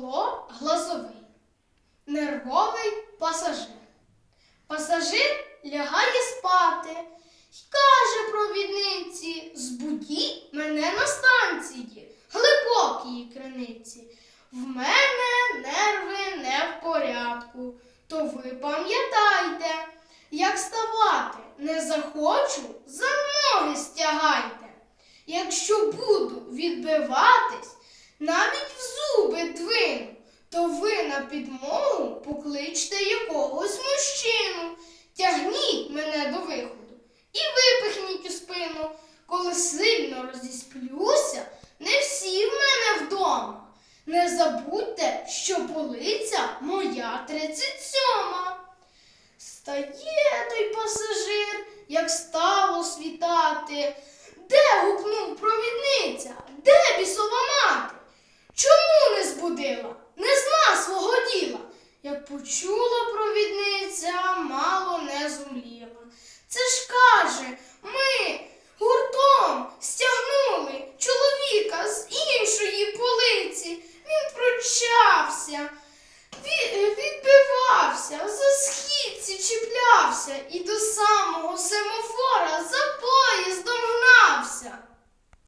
Павло Глазовий, нервовий пасажир. Пасажир лягає спати й каже провідниці, збудіть мене на станції, глибокій криниці. В мене нерви не в порядку, то ви пам'ятайте, як ставати не захочу, за ноги стягайте. Якщо буду відбиватись, навіть в зуби двину, то ви на підмогу покличте якогось мужчину, тягніть мене до виходу і випихніть у спину. Коли сильно розісплюся, не всі в мене вдома. Не забудьте, що полиця моя тридцять сьома. Стає той пасажир, як стало світати. Де гукнув провідниця? Почула провідниця, мало не зумліла. Це ж каже, ми гуртом стягнули чоловіка з іншої полиці. Він пручався, ві- відбивався, за східці чіплявся і до самого семафора